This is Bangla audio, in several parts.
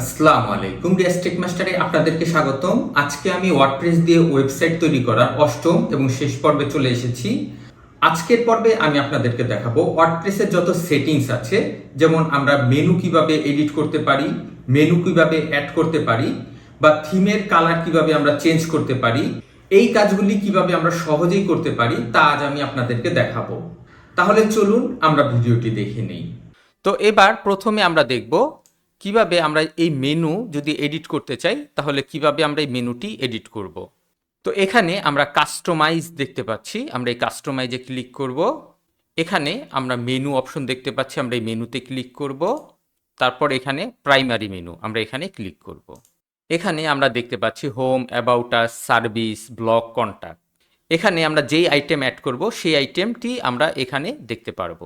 আসসালামু আলাইকুম রিয়াস্টেক মাস্টারে আপনাদেরকে স্বাগতম। আজকে আমি ওয়ার্ডপ্রেস দিয়ে ওয়েবসাইট তৈরি করার অষ্টম এবং শেষ পর্বে চলে এসেছি। আজকের পর্বে আমি আপনাদেরকে দেখাবো ওয়ার্ডপ্রেসের যত সেটিংস আছে, যেমন আমরা মেনু কীভাবে এডিট করতে পারি মেনু কীভাবে অ্যাড করতে পারি, বা থিমের কালার কীভাবে আমরা চেঞ্জ করতে পারি, এই কাজগুলি কীভাবে আমরা সহজেই করতে পারি, তা আজ আমি আপনাদেরকে দেখাবো। তাহলে চলুন আমরা ভিডিওটি দেখে নেই। তো এবার প্রথমে আমরা দেখব কীভাবে আমরা এই মেনু যদি এডিট করতে চাই, তাহলে কীভাবে আমরা এই মেনুটি এডিট করব? তো এখানে আমরা কাস্টমাইজ দেখতে পাচ্ছি। আমরা এই কাস্টমাইজে ক্লিক করব। এখানে আমরা মেনু অপশন দেখতে পাচ্ছি। আমরা এই মেনুতে ক্লিক করব। তারপর এখানে প্রাইমারি মেনু আমরা এখানে ক্লিক করব। এখানে আমরা দেখতে পাচ্ছি home about us service blog contact এখানে আমরা যেই আইটেম অ্যাড করব, সেই আইটেমটি আমরা এখানে দেখতে পারব।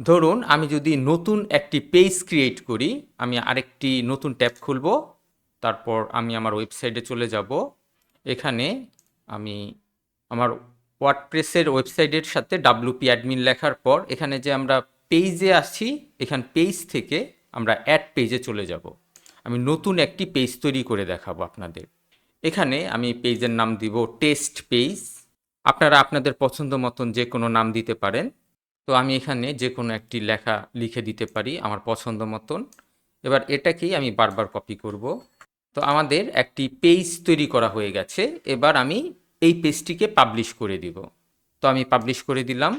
ধরুন, আমি যদি নতুন একটি পেজ ক্রিয়েট করি, আমি আরেকটি নতুন ট্যাব খুলব, তারপর আমি আমার ওয়েবসাইটে চলে যাব। এখানে আমি আমার ওয়ার্ডপ্রেসের ওয়েবসাইটের সাথে ডাব্লুপি অ্যাডমিন লেখার পর, এখানে যে আমরা পেজে আসছি, এখান পেজ থেকে আমরা অ্যাড পেজে চলে যাব। আমি নতুন একটি পেজ তৈরি করে দেখাবো আপনাদের। এখানে আমি পেজের নাম দিব টেস্ট পেজ আপনারা আপনাদের পছন্দ মতন যে কোনো নাম দিতে পারেন। তো আমি এখানে যে কোনো একটি লেখা লিখে দিতে পারি আমার পছন্দ মতন। এবার এটাকেই আমি বারবার কপি করব। তো আমাদের একটি পেজ তৈরি করা হয়ে গেছে। এবার আমি এই পেজটিকে পাবলিশ করে দিব। তো আমি পাবলিশ করে দিলাম।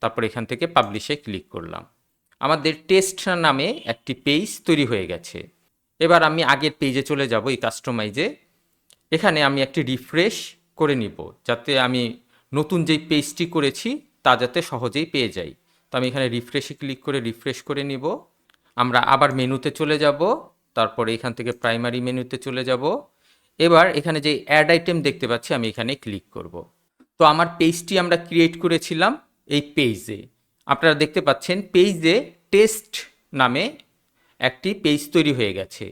তারপর এখান থেকে পাবলিশে ক্লিক করলাম। আমাদের টেস্ট নামে একটি পেজ তৈরি হয়ে গেছে। এবার আমি আগের পেজে চলে যাব এই কাস্টমাইজে এখানে আমি একটি রিফ্রেশ করে নিব। যাতে আমি নতুন যেই পেজটি করেছি তা যাতে সহজেই পেয়ে যাই। তো আমি এখানে রিফ্রেশে ক্লিক করে রিফ্রেশ করে নিব। আমরা আবার মেনুতে চলে যাব। তারপরে এখান থেকে প্রাইমারি মেনুতে চলে যাব। এবার এখানে যে অ্যাড আইটেম দেখতে পাচ্ছি, আমি এখানে ক্লিক করব। তো আমার পেজটি আমরা ক্রিয়েট করেছিলাম এই পেজে আপনারা দেখতে পাচ্ছেন পেজে টেস্ট নামে একটি পেজ তৈরি হয়ে গেছে।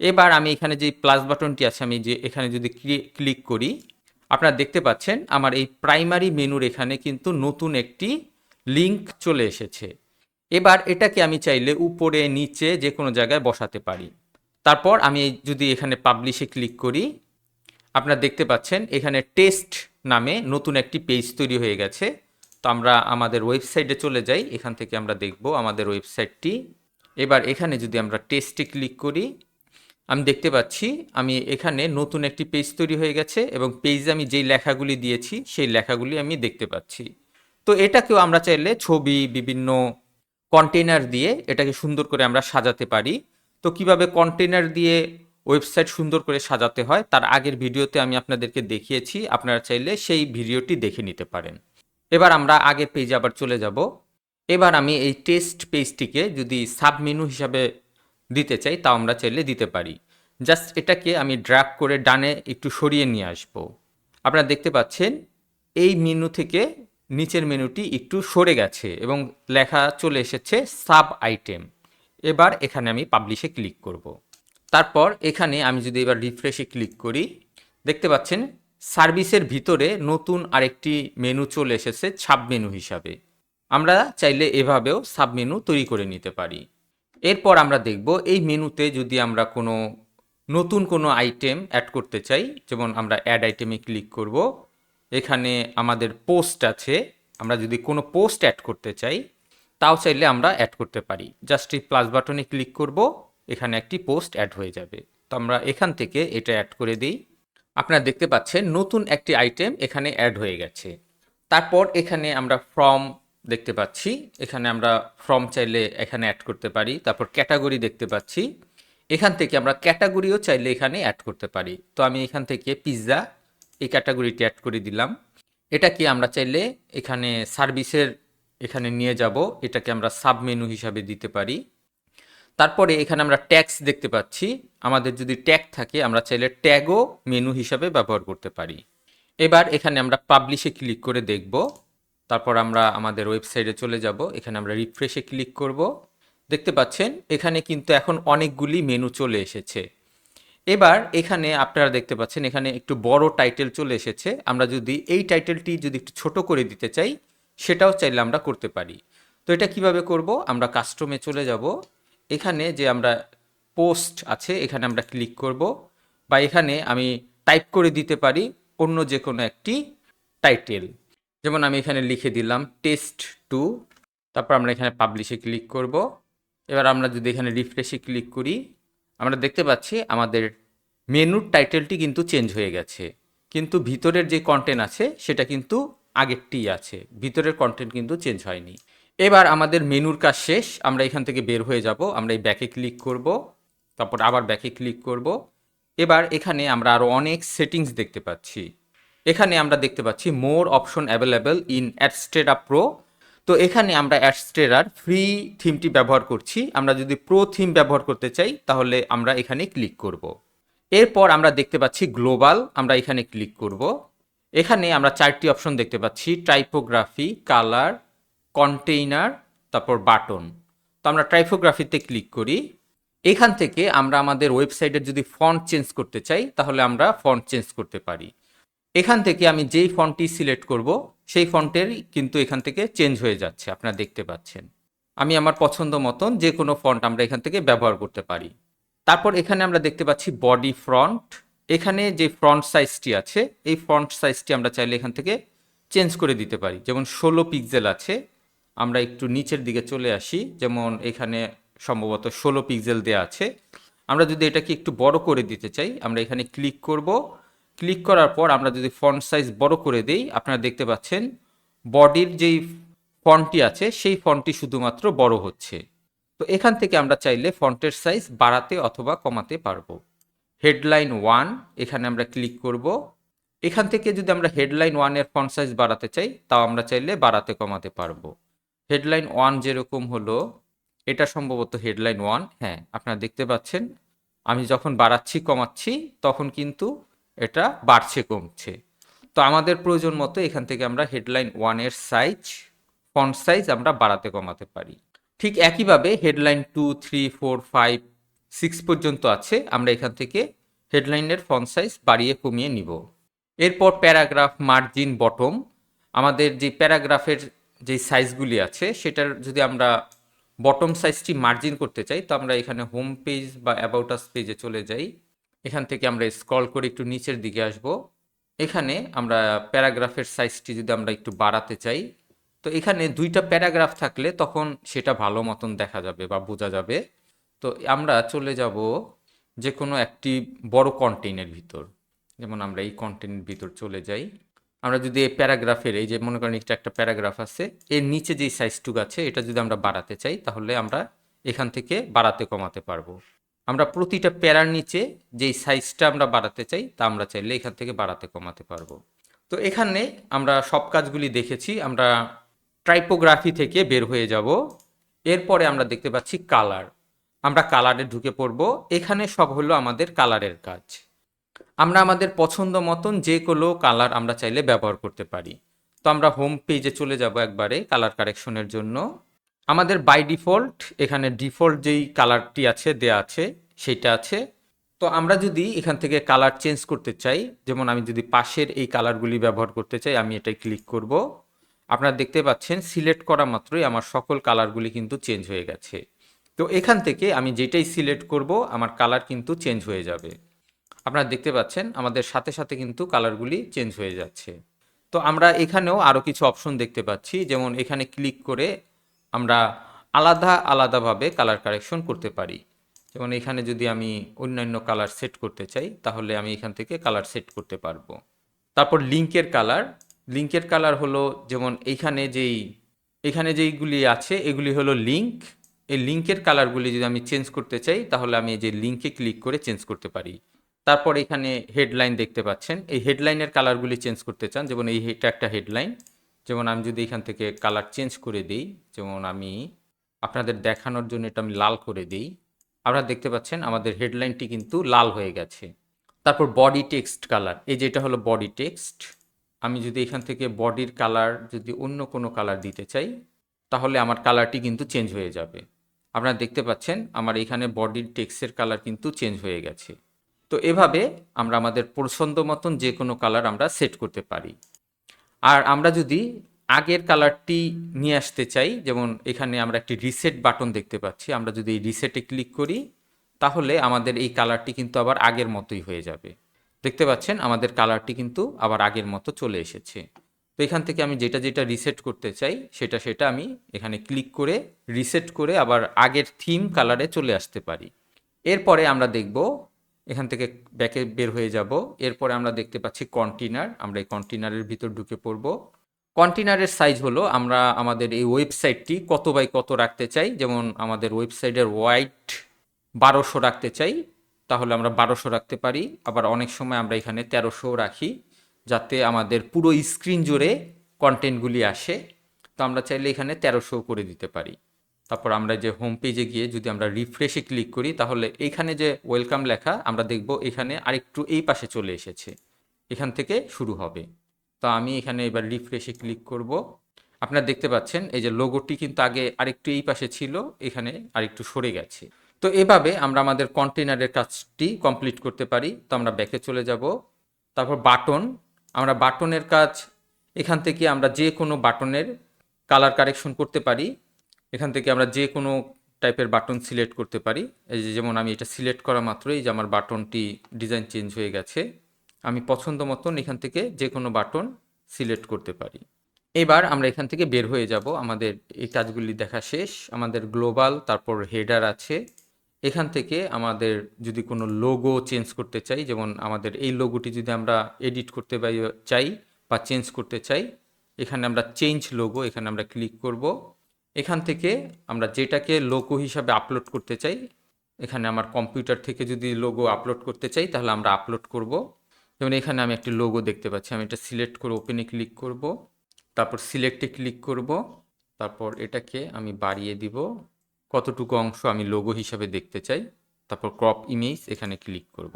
এবার আমি এখানে যে প্লাস বাটনটি আছে, আমি যে এখানে যদি ক্লিক করি আপনারা দেখতে পাচ্ছেন, আমার এই প্রাইমারি মেনুর এখানে কিন্তু নতুন একটি লিংক চলে এসেছে। এবার এটাকে আমি চাইলে উপরে, নিচে যে কোনো জায়গায় বসাতে পারি। তারপর আমি যদি এখানে পাবলিশে ক্লিক করি, আপনারা দেখতে পাচ্ছেন, এখানে টেস্ট নামে নতুন একটি পেজ তৈরি হয়ে গেছে। তো আমরা আমাদের ওয়েবসাইটে চলে যাই, এখান থেকে আমরা দেখব আমাদের ওয়েবসাইটটি এবার এখানে যদি আমরা টেস্টে ক্লিক করি আমি দেখতে পাচ্ছি, আমি এখানে নতুন একটি পেজ তৈরি হয়ে গেছে এবং পেজে আমি যেই লেখাগুলি দিয়েছি, সেই লেখাগুলি আমি দেখতে পাচ্ছি। তো এটাকেও আমরা চাইলে ছবি, বিভিন্ন কন্টেনার দিয়ে এটাকে সুন্দর করে আমরা সাজাতে পারি। তো কীভাবে কন্টেনার দিয়ে ওয়েবসাইট সুন্দর করে সাজাতে হয়, তার আগের ভিডিওতে আমি আপনাদেরকে দেখিয়েছি, আপনারা চাইলে সেই ভিডিওটি দেখে নিতে পারেন। এবার আমরা আগের পেজে আবার চলে যাব। এবার আমি এই টেস্ট পেজটিকে যদি সাবমেনু হিসাবে দিতে চাই, তাও আমরা চাইলে দিতে পারি। জাস্ট এটাকে আমি ড্র্যাগ করে ডানে একটু সরিয়ে নিয়ে আসব। আপনারা দেখতে পাচ্ছেন, এই মেনু থেকে নিচের মেনুটি একটু সরে গেছে এবং লেখা চলে এসেছে সাব আইটেম। এবার এখানে আমি পাবলিশে ক্লিক করব। তারপর এখানে আমি যদি এবার রিফ্রেশে ক্লিক করি, দেখতে পাচ্ছেন সার্ভিসের ভিতরে নতুন আরেকটি মেনু চলে এসেছে সাব মেনু হিসাবে। আমরা চাইলে এভাবেও সাব মেনু তৈরি করে নিতে পারি। এরপর আমরা দেখব এই মেনুতে যদি আমরা কোনো নতুন কোনো আইটেম অ্যাড করতে চাই, যেমন আমরা অ্যাড আইটেমে ক্লিক করব, এখানে আমাদের পোস্ট আছে, আমরা যদি কোনো পোস্ট অ্যাড করতে চাই, তাও চাইলে আমরা অ্যাড করতে পারি। জাস্ট এই প্লাস বাটনে ক্লিক করব, এখানে একটি পোস্ট অ্যাড হয়ে যাবে। তো আমরা এখান থেকে এটা অ্যাড করে দিই। আপনারা দেখতে পাচ্ছেন নতুন একটি আইটেম এখানে অ্যাড হয়ে গেছে। তারপর এখানে আমরা ফর্ম দেখতে পাচ্ছি। এখানে আমরা ফর্ম চাইলে এখানে অ্যাড করতে পারি, তারপর ক্যাটাগরি দেখতে পাচ্ছি। এখান থেকে আমরা ক্যাটাগরিও চাইলে এখানে অ্যাড করতে পারি। তো আমি এখান থেকে পিৎজা এই ক্যাটাগরিটি অ্যাড করে দিলাম। এটাকে আমরা চাইলে এখানে সার্ভিসের এখানে নিয়ে যাব। এটাকে আমরা সাব মেনু হিসাবে দিতে পারি। তারপরে এখানে আমরা ট্যাক্স দেখতে পাচ্ছি। আমাদের যদি ট্যাগ থাকে, আমরা চাইলে ট্যাগও মেনু হিসাবে ব্যবহার করতে পারি। এবার এখানে আমরা পাবলিশে ক্লিক করে দেখব। তারপর আমরা আমাদের ওয়েবসাইটে চলে যাব। এখানে আমরা রিফ্রেশে ক্লিক করব। দেখতে পাচ্ছেন, এখানে কিন্তু এখন অনেকগুলি মেনু চলে এসেছে। এবার এখানে আপনারা দেখতে পাচ্ছেন, এখানে একটু বড় টাইটেল চলে এসেছে। আমরা যদি এই টাইটেলটি যদি একটু ছোট করে দিতে চাই, সেটাও চাইলে আমরা করতে পারি। তো এটা কীভাবে করব? আমরা কাস্টমে চলে যাব। এখানে যে আমরা পোস্ট আছে, এখানে আমরা ক্লিক করব। বা এখানে আমি টাইপ করে দিতে পারি অন্য যে কোনো একটি টাইটেল যেমন আমি এখানে লিখে দিলাম টেস্ট টু তারপর আমরা এখানে পাবলিশে ক্লিক করব। এবার আমরা যদি এখানে রিফ্রেশে ক্লিক করি, আমরা দেখতে পাচ্ছি আমাদের মেনুর টাইটেলটি কিন্তু চেঞ্জ হয়ে গেছে। কিন্তু ভিতরের যে কন্টেন্ট আছে, সেটা কিন্তু আগেরটি আছে। ভিতরের কন্টেন্ট কিন্তু চেঞ্জ হয়নি। এবার আমাদের মেনুর কাজ শেষ। আমরা এখান থেকে বের হয়ে যাব। আমরা এই ব্যাকে ক্লিক করব। তারপর আবার ব্যাকে ক্লিক করব। এবার এখানে আমরা আরও অনেক সেটিংস দেখতে পাচ্ছি। এখানে আমরা দেখতে পাচ্ছি more option available in Adsterra pro. তো এখানে আমরা অ্যাডস্টেরার ফ্রি থিমটি ব্যবহার করছি। আমরা যদি প্রো থিম ব্যবহার করতে চাই, তাহলে আমরা এখানে ক্লিক করব। এরপর আমরা দেখতে পাচ্ছি গ্লোবাল, আমরা এখানে ক্লিক করব। এখানে আমরা চারটি অপশন দেখতে পাচ্ছি টাইপোগ্রাফি কালার, কন্টেইনার, তারপর বাটন। তো আমরা টাইপোগ্রাফিতে ক্লিক করি। এখান থেকে আমরা আমাদের ওয়েবসাইটের যদি ফন্ট চেঞ্জ করতে চাই, তাহলে আমরা ফন্ট চেঞ্জ করতে পারি। এখান থেকে আমি যেই ফন্টটি সিলেক্ট করব, সেই ফন্টের কিন্তু এখান থেকে চেঞ্জ হয়ে যাচ্ছে, আপনারা দেখতে পাচ্ছেন। আমি আমার পছন্দ মতন যে কোনো ফন্ট আমরা এখান থেকে ব্যবহার করতে পারি। তারপর এখানে আমরা দেখতে পাচ্ছি বডি ফ্রন্ট এখানে যে ফ্রন্ট সাইজটি আছে, এই ফ্রন্ট সাইজটি আমরা চাইলে এখান থেকে চেঞ্জ করে দিতে পারি। যেমন ষোলো পিক্সেল আছে, আমরা একটু নিচের দিকে চলে আসি, যেমন এখানে সম্ভবত ষোলো পিক্সেল দেওয়া আছে। আমরা যদি এটাকে একটু বড় করে দিতে চাই, আমরা এখানে ক্লিক করব ক্লিক করার পর আমরা যদি ফন্ট সাইজ বড় করে দেই, আপনারা দেখতে পাচ্ছেন বডির যেই ফন্টটি আছে, সেই ফন্টটি শুধুমাত্র বড় হচ্ছে। তো এখান থেকে আমরা চাইলে ফন্টের সাইজ বাড়াতে অথবা কমাতে পারব। হেডলাইন ওয়ান, এখানে আমরা ক্লিক করব। এখান থেকে যদি আমরা হেডলাইন ওয়ানের ফন্ট সাইজ বাড়াতে চাই, তাও আমরা চাইলে বাড়াতে কমাতে পারব। হেডলাইন ওয়ান যেরকম হলো, এটা সম্ভবত হেডলাইন ওয়ান। হ্যাঁ আপনারা দেখতে পাচ্ছেন, আমি যখন বাড়াচ্ছি, কমাচ্ছি, তখন কিন্তু এটা বাড়ছে, কমছে। তো আমাদের প্রয়োজন মতো এখান থেকে আমরা হেডলাইন ওয়ানের সাইজ ফন্ট সাইজ আমরা বাড়াতে, কমাতে পারি। ঠিক একইভাবে headline two three four five six পর্যন্ত আছে, আমরা এখান থেকে হেডলাইনের ফন্ট সাইজ বাড়িয়ে, কমিয়ে নিব। এরপর প্যারাগ্রাফ মার্জিন বটম আমাদের যে প্যারাগ্রাফের যে সাইজগুলি আছে, সেটার যদি আমরা বটম সাইজটি মার্জিন করতে চাই, তো আমরা এখানে হোম পেজ বা অ্যাবাউট আস পেজে চলে যাই। এখান থেকে আমরা স্ক্রল করে একটু নিচের দিকে আসব। এখানে আমরা প্যারাগ্রাফের সাইজটি যদি আমরা একটু বাড়াতে চাই, তো এখানে দুইটা প্যারাগ্রাফ থাকলে তখন সেটা ভালো মতন দেখা যাবে বা বোঝা যাবে। তো আমরা চলে যাব যে কোনো একটি বড় কন্টেইনের ভিতর। যেমন আমরা এই কন্টেন্টের ভিতর চলে যাই। আমরা যদি এই প্যারাগ্রাফের, এই যে মনে করেন একটা একটা প্যারাগ্রাফ আছে, এর নিচে যেই সাইজটুকু আছে, এটা যদি আমরা বাড়াতে চাই, তাহলে আমরা এখান থেকে বাড়াতে কমাতে পারব। আমরা প্রতিটা প্যারার নিচে যেই সাইজটা আমরা বাড়াতে চাই, তা আমরা চাইলে এখান থেকে বাড়াতে কমাতে পারব। তো এখানে আমরা সব কাজগুলি দেখেছি, আমরা ট্রাইপোগ্রাফি থেকে বের হয়ে যাব। এরপরে আমরা দেখতে পাচ্ছি কালার আমরা কালারে ঢুকে পড়ব। এখানে সব হলো আমাদের কালারের কাজ। আমরা আমাদের পছন্দ মতন যে কোনো কালার আমরা চাইলে ব্যবহার করতে পারি। তো আমরা হোম পেজে চলে যাব একবারে কালার কারেকশনের জন্য। আমাদের বাই ডিফল্ট এখানে ডিফল্ট যেই কালারটি আছে, দেয়া আছে, সেটা আছে। তো আমরা যদি এখান থেকে কালার চেঞ্জ করতে চাই, যেমন আমি যদি পাশের এই কালারগুলি ব্যবহার করতে চাই, আমি এটাই ক্লিক করব। আপনারা দেখতে পাচ্ছেন সিলেক্ট করা মাত্রই আমার সকল কালারগুলি কিন্তু চেঞ্জ হয়ে গেছে। তো এখান থেকে আমি যেটাই সিলেক্ট করব, আমার কালার কিন্তু চেঞ্জ হয়ে যাবে। আপনারা দেখতে পাচ্ছেন, আমাদের সাথে সাথে কিন্তু কালারগুলি চেঞ্জ হয়ে যাচ্ছে। তো আমরা এখানেও আরও কিছু অপশন দেখতে পাচ্ছি, যেমন এখানে ক্লিক করে আমরা আলাদা আলাদাভাবে কালার কারেকশন করতে পারি। যেমন এখানে যদি আমি অন্যান্য কালার সেট করতে চাই, তাহলে আমি এখান থেকে কালার সেট করতে পারব। তারপর লিঙ্কের কালার লিঙ্কের কালার হলো যেমন এইখানে যেই, এখানে যেইগুলি আছে, এগুলি হলো লিঙ্ক এই লিঙ্কের কালারগুলি যদি আমি চেঞ্জ করতে চাই, তাহলে আমি এই যে লিঙ্কে ক্লিক করে চেঞ্জ করতে পারি। তারপর এখানে হেডলাইন দেখতে পাচ্ছেন। এই হেডলাইনের কালারগুলি চেঞ্জ করতে চান, যেমন এই, এটা একটা হেডলাইন যেমন আমি যদি এখান থেকে কালার চেঞ্জ করে দিই, যেমন আমি আপনাদের দেখানোর জন্য এটা আমি লাল করে দিই, আপনারা দেখতে পাচ্ছেন আমাদের হেডলাইনটি কিন্তু লাল হয়ে গেছে। তারপর বডি টেক্সট কালার এই যে এটা হলো বডি টেক্সট আমি যদি এখান থেকে বডির কালার যদি অন্য কোনো কালার দিতে চাই, তাহলে আমার কালারটি কিন্তু চেঞ্জ হয়ে যাবে। আপনারা দেখতে পাচ্ছেন আমার এখানে বডির টেক্সটের কালার কিন্তু চেঞ্জ হয়ে গেছে। তো এভাবে আমরা আমাদের পছন্দ মতন যে কোনো কালার আমরা সেট করতে পারি। আর আমরা যদি আগের কালারটি নিয়ে আসতে চাই, যেমন এখানে আমরা একটি রিসেট বাটন দেখতে পাচ্ছি, আমরা যদি এই রিসেটে ক্লিক করি, তাহলে আমাদের এই কালারটি কিন্তু আবার আগের মতোই হয়ে যাবে। দেখতে পাচ্ছেন, আমাদের কালারটি কিন্তু আবার আগের মতো চলে এসেছে। তো এখান থেকে আমি যেটা যেটা রিসেট করতে চাই, সেটা সেটা আমি এখানে ক্লিক করে রিসেট করে আবার আগের থিম কালারে চলে আসতে পারি। এরপরে আমরা দেখব এখান থেকে ব্যাকে বের হয়ে যাব। এরপরে আমরা দেখতে পাচ্ছি কন্টেনার আমরা এই কন্টেনারের ভিতর ঢুকে পড়ব। কন্টেনারের সাইজ হলো, আমরা আমাদের এই ওয়েবসাইটটি কত বাই কত রাখতে চাই? যেমন আমাদের ওয়েবসাইটের হোয়াইট বারোশো রাখতে চাই, তাহলে আমরা বারোশো রাখতে পারি। আবার অনেক সময় আমরা এখানে তেরোশো রাখি, যাতে আমাদের পুরো স্ক্রিন জুড়ে কন্টেন্টগুলি আসে। তো আমরা চাইলে এখানে তেরোশো করে দিতে পারি। তারপর আমরা যে হোম পেজে গিয়ে যদি আমরা রিফ্রেশে ক্লিক করি, তাহলে এইখানে যে ওয়েলকাম লেখা, আমরা দেখব এখানে আরেকটু এই পাশে চলে এসেছে। এখান থেকে শুরু হবে। তো আমি এখানে এবার রিফ্রেশে ক্লিক করব। আপনারা দেখতে পাচ্ছেন, এই যে লোগোটি কিন্তু আগে আরেকটু এই পাশে ছিল, এখানে আরেকটু সরে গেছে। তো এভাবে আমরা আমাদের কন্টেনারের কাজটি কমপ্লিট করতে পারি। তো আমরা ব্যাকে চলে যাব। তারপর বাটন আমরা বাটনের কাজ, এখান থেকে আমরা যে কোনো বাটনের কালার কারেকশন করতে পারি। এখান থেকে আমরা যে কোনো টাইপের বাটন সিলেক্ট করতে পারি। এই যে যেমন আমি এটা সিলেক্ট করা মাত্রই যে আমার বাটনটি ডিজাইন চেঞ্জ হয়ে গেছে, আমি পছন্দ মতন এখান থেকে যে কোনো বাটন সিলেক্ট করতে পারি। এবার আমরা এখান থেকে বের হয়ে যাব, আমাদের এই কাজগুলি দেখা শেষ, আমাদের গ্লোবাল তারপর হেডার আছে। এখান থেকে আমাদের যদি কোনো লোগো চেঞ্জ করতে চাই, যেমন আমাদের এই লোগোটি যদি আমরা এডিট করতে চাই বা চেঞ্জ করতে চাই, এখানে আমরা চেঞ্জ লোগো এখানে আমরা ক্লিক করব। এখান থেকে আমরা যেটাকে লোগো হিসাবে আপলোড করতে চাই, এখানে আমার কম্পিউটার থেকে যদি লোগো আপলোড করতে চাই, তাহলে আমরা আপলোড করব। যেমন এখানে আমি একটি লোগো দেখতে পাচ্ছি, আমি এটা সিলেক্ট করে ওপেনে ক্লিক করব, তারপর সিলেক্টে ক্লিক করব, তারপর এটাকে আমি বাড়িয়ে দিব। কতটুকু অংশ আমি লোগো হিসাবে দেখতে চাই, তারপর ক্রপ ইমেজ এখানে ক্লিক করব।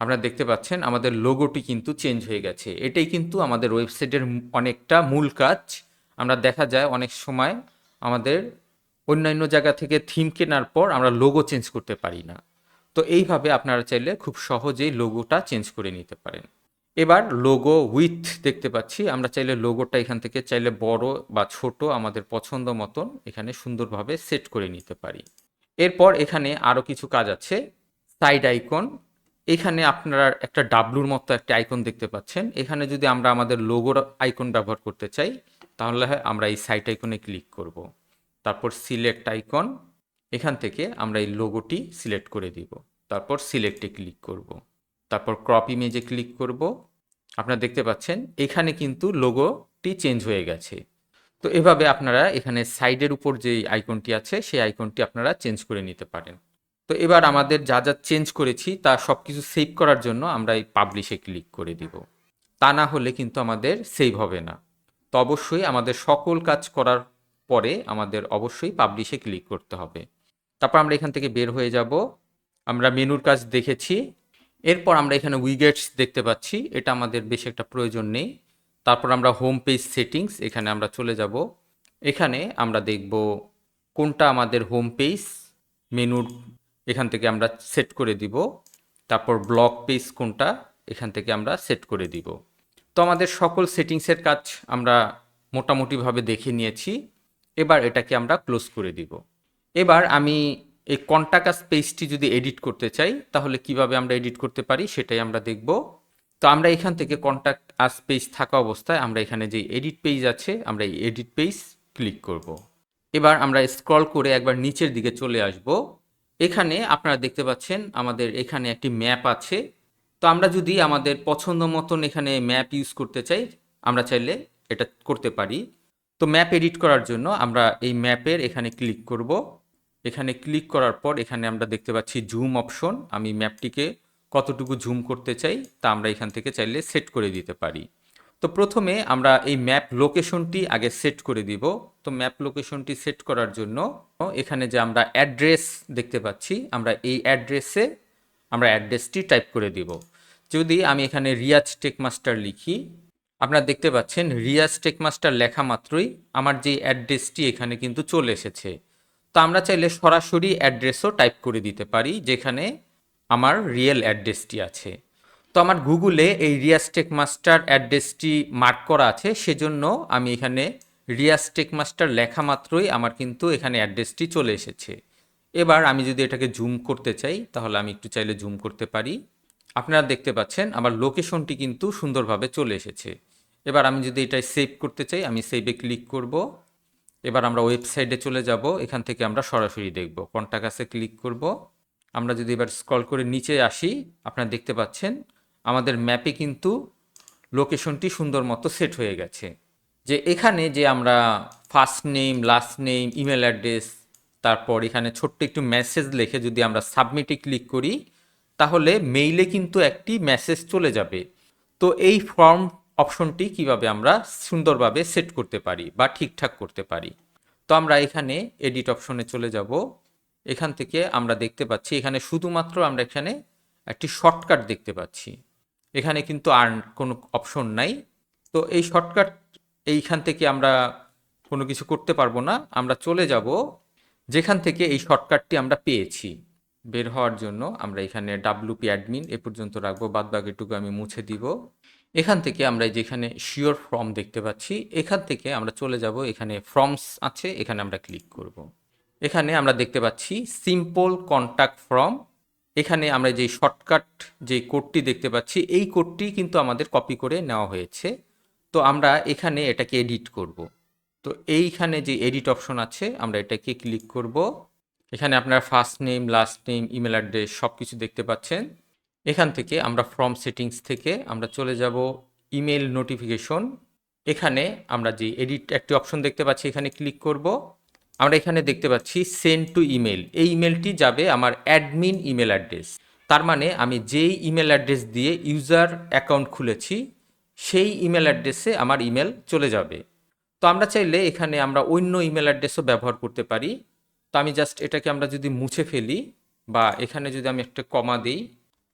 আপনারা দেখতে পাচ্ছেন, আমাদের লোগোটি কিন্তু চেঞ্জ হয়ে গেছে। এটাই কিন্তু আমাদের ওয়েবসাইটের অনেকটা মূল কাজ। আমরা দেখা যায় অনেক সময় আমাদের অন্যান্য জায়গা থেকে থিম কেনার পর আমরা লোগো চেঞ্জ করতে পারি না। তো এইভাবে আপনারা চাইলে খুব সহজেই লোগোটা চেঞ্জ করে নিতে পারেন। এবার লোগো উইথ দেখতে পাচ্ছি। আমরা চাইলে লোগোটা এখান থেকে চাইলে বড় বা ছোট আমাদের পছন্দ মতন এখানে সুন্দরভাবে সেট করে নিতে পারি। এরপর এখানে আরও কিছু কাজ আছে। সাইড আইকন এখানে আপনারা একটা ডাবলুর মতো একটা আইকন দেখতে পাচ্ছেন। এখানে যদি আমরা আমাদের লোগোর আইকন ব্যবহার করতে চাই তাহলে আমরা এই সাইড আইকনে ক্লিক করব। তারপর সিলেক্ট আইকন এখান থেকে আমরা এই লোগোটি সিলেক্ট করে দিব। তারপর সিলেক্টে ক্লিক করব। তারপর ক্রপ ইমেজে ক্লিক করব। আপনারা দেখতে পাচ্ছেন, এখানে কিন্তু লোগোটি চেঞ্জ হয়ে গেছে। তো এভাবে আপনারা এখানে সাইডের উপর যে আইকনটি আছে, সেই আইকনটি আপনারা চেঞ্জ করে নিতে পারেন। তো এবার আমাদের যা যা চেঞ্জ করেছি, তা সব কিছু সেভ করার জন্য আমরা এই পাবলিশে ক্লিক করে দিব। তা না হলে কিন্তু আমাদের সেভ হবে না। তো অবশ্যই আমাদের সকল কাজ করার পরে আমাদের অবশ্যই পাবলিশে ক্লিক করতে হবে। তারপর আমরা এখান থেকে বের হয়ে যাব। আমরা মেনুর কাজ দেখেছি। এরপর আমরা এখানে উইগেটস দেখতে পাচ্ছি। এটা আমাদের বেশি একটা প্রয়োজন নেই। তারপর আমরা হোম পেজ সেটিংস এখানে আমরা চলে যাব। এখানে আমরা দেখব কোনটা আমাদের হোম পেজ মেনুর এখান থেকে আমরা সেট করে দিব। তারপর ব্লক পেজ কোনটা এখান থেকে আমরা সেট করে দিব। তো আমাদের সকল সেটিংসের কাজ আমরা মোটামুটিভাবে দেখে নিয়েছি। এবার এটাকে আমরা ক্লোজ করে দিব। এবার আমি এই কন্টাকাস পেজটি যদি এডিট করতে চাই, তাহলে কীভাবে আমরা এডিট করতে পারি সেটাই আমরা দেখব। তো আমরা এখান থেকে কন্ট্যাক্ট আস পেজ থাকা অবস্থায় আমরা এখানে যে এডিট পেজ আছে, আমরা এই এডিট পেজ ক্লিক করব। এবার আমরা স্ক্রল করে একবার নিচের দিকে চলে আসব। এখানে আপনারা দেখতে পাচ্ছেন আমাদের এখানে একটি ম্যাপ আছে। তো আমরা যদি আমাদের পছন্দ মতন এখানে ম্যাপ ইউজ করতে চাই, আমরা চাইলে এটা করতে পারি। তো ম্যাপ এডিট করার জন্য আমরা এই ম্যাপের এখানে ক্লিক করব। এখানে ক্লিক করার পর এখানে আমরা দেখতে পাচ্ছি জুম অপশন আমি ম্যাপটিকে কতটুকু জুম করতে চাই, তা আমরা এখান থেকে চাইলে সেট করে দিতে পারি। তো প্রথমে আমরা এই ম্যাপ লোকেশনটি আগে সেট করে দিব। তো ম্যাপ লোকেশনটি সেট করার জন্য এখানে যে আমরা অ্যাড্রেস দেখতে পাচ্ছি, আমরা এই অ্যাড্রেসে আমরা অ্যাড্রেসটি টাইপ করে দিব। যদি আমি এখানে রিয়াজ টেকমাস্টার লিখি, আপনারা দেখতে পাচ্ছেন রিয়াজ টেকমাস্টার লেখা মাত্রই আমার যে অ্যাড্রেসটি এখানে কিন্তু চলে এসেছে। তো আমরা চাইলে সরাসরি অ্যাড্রেসও টাইপ করে দিতে পারি, যেখানে আমার রিয়েল অ্যাড্রেসটি আছে। তো আমার গুগলে এই রিয়াজ টেকমাস্টার অ্যাড্রেসটি মার্ক করা আছে, সেজন্য আমি এখানে রিয়াজ টেকমাস্টার লেখা মাত্রই আমার কিন্তু এখানে অ্যাড্রেসটি চলে এসেছে। এবার আমি যদি এটাকে জুম করতে চাই, তাহলে আমি একটু চাইলে জুম করতে পারি। আপনারা দেখতে পাচ্ছেন আমার লোকেশনটি কিন্তু সুন্দরভাবে চলে এসেছে। এবার আমি যদি এটা সেভ করতে চাই, আমি সেভে ক্লিক করব। এবার আমরা ওয়েবসাইটে চলে যাব, এখান থেকে আমরা সরাসরি দেখব কন্টাকাসে ক্লিক করব। আমরা যদি এবার স্ক্রল করে নিচে আসি, আপনারা দেখতে পাচ্ছেন আমাদের ম্যাপে কিন্তু লোকেশনটি সুন্দর মতো সেট হয়ে গেছে। যে এখানে যে আমরা first name last name email address তারপর এখানে ছোট্ট একটু মেসেজ লিখে যদি আমরা সাবমিটে ক্লিক করি, তাহলে মেইলে কিন্তু একটি মেসেজ চলে যাবে। তো এই ফর্ম অপশনটি কীভাবে আমরা সুন্দরভাবে সেট করতে পারি বা ঠিকঠাক করতে পারি? তো আমরা এখানে এডিট অপশনে চলে যাব। এখান থেকে আমরা দেখতে পাচ্ছি, এখানে শুধুমাত্র আমরা এখানে একটি শর্টকাট দেখতে পাচ্ছি। এখানে কিন্তু আর কোনো অপশন নাই। তো এই শর্টকাট এইখান থেকে আমরা কোনো কিছু করতে পারব না। আমরা চলে যাব যেখান থেকে এই শর্টকাটটি আমরা পেয়েছি। বের হওয়ার জন্য আমরা এখানে ডাব্লুপি অ্যাডমিন এ পর্যন্ত রাখব বাদ বাকিটুকু আমি মুছে দিব। এখান থেকে আমরা যেখানে শিওর ফর্ম দেখতে পাচ্ছি, এখান থেকে আমরা চলে যাব, এখানে ফর্মস আছে, এখানে আমরা ক্লিক করব। এখানে আমরা দেখতে পাচ্ছি সিম্পল কন্ট্যাক্ট ফর্ম এখানে আমরা যে শর্টকাট যে কোডটি দেখতে পাচ্ছি, এই কোডটি কিন্তু আমাদের কপি করে নেওয়া হয়েছে। তো আমরা এখানে এটাকে এডিট করব। তো এইখানে যে এডিট অপশন আছে, আমরা এটাকে ক্লিক করব। এখানে আপনার first name last name email address সব কিছু দেখতে পাচ্ছেন। এখান থেকে আমরা ফর্ম সেটিংস থেকে আমরা চলে যাব ইমেল নোটিফিকেশন এখানে আমরা যে এডিট একটি অপশন দেখতে পাচ্ছি, এখানে ক্লিক করব। আমরা এখানে দেখতে পাচ্ছি সেন্ড টু ইমেল এই ইমেলটি যাবে আমার অ্যাডমিন ইমেল অ্যাড্রেস তার মানে আমি যেই ইমেল অ্যাড্রেস দিয়ে ইউজার অ্যাকাউন্ট খুলেছি, সেই ইমেল অ্যাড্রেসে আমার ইমেল চলে যাবে। তো আমরা চাইলে এখানে আমরা অন্য ইমেল অ্যাড্রেসও ব্যবহার করতে পারি। তো আমি জাস্ট এটাকে আমরা যদি মুছে ফেলি বা এখানে যদি আমি একটা কমা দিই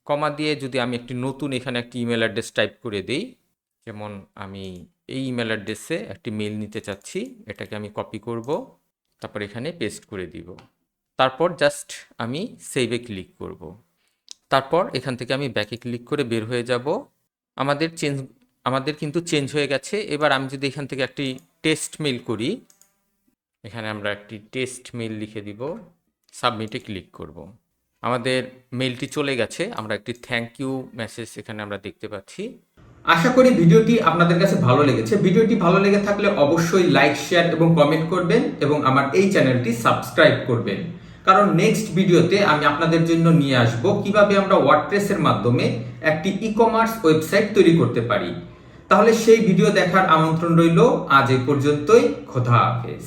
কমা দিয়ে যদি আমি একটি নতুন এখানে একটি ইমেল অ্যাড্রেস টাইপ করে দিই, যেমন আমি এই ইমেল অ্যাড্রেসে একটি মেল নিতে চাচ্ছি, এটাকে আমি কপি করব, তারপর এখানে পেস্ট করে দিব। তারপর জাস্ট আমি সেভে ক্লিক করব। তারপর এখান থেকে আমি ব্যাকে ক্লিক করে বের হয়ে যাব। আমাদের চেঞ্জ আমাদের কিন্তু চেঞ্জ হয়ে গেছে। এবার আমি যদি এখান থেকে একটি টেস্ট মেল করি। এখানে আমরা একটি টেস্ট মেল লিখে দিব। সাবমিটে ক্লিক করব। আমাদের মেলটি চলে গেছে। আমরা একটি থ্যাংক ইউ মেসেজ এখানে আমরা দেখতে পাচ্ছি। আশা করি ভিডিওটি আপনাদের কাছে ভালো লেগেছে। ভিডিওটি ভালো লেগে থাকলে অবশ্যই লাইক শেয়ার এবং কমেন্ট করবেন এবং আমার এই চ্যানেলটি সাবস্ক্রাইব করবেন। কারণ নেক্সট ভিডিওতে আমি আপনাদের জন্য নিয়ে আসব কীভাবে আমরা ওয়ার্ডপ্রেসের মাধ্যমে একটি ই কমার্স ওয়েবসাইট তৈরি করতে পারি। তাহলে সেই ভিডিও দেখার আমন্ত্রণ রইল। আজ এ পর্যন্তই। খোদা হাফেজ।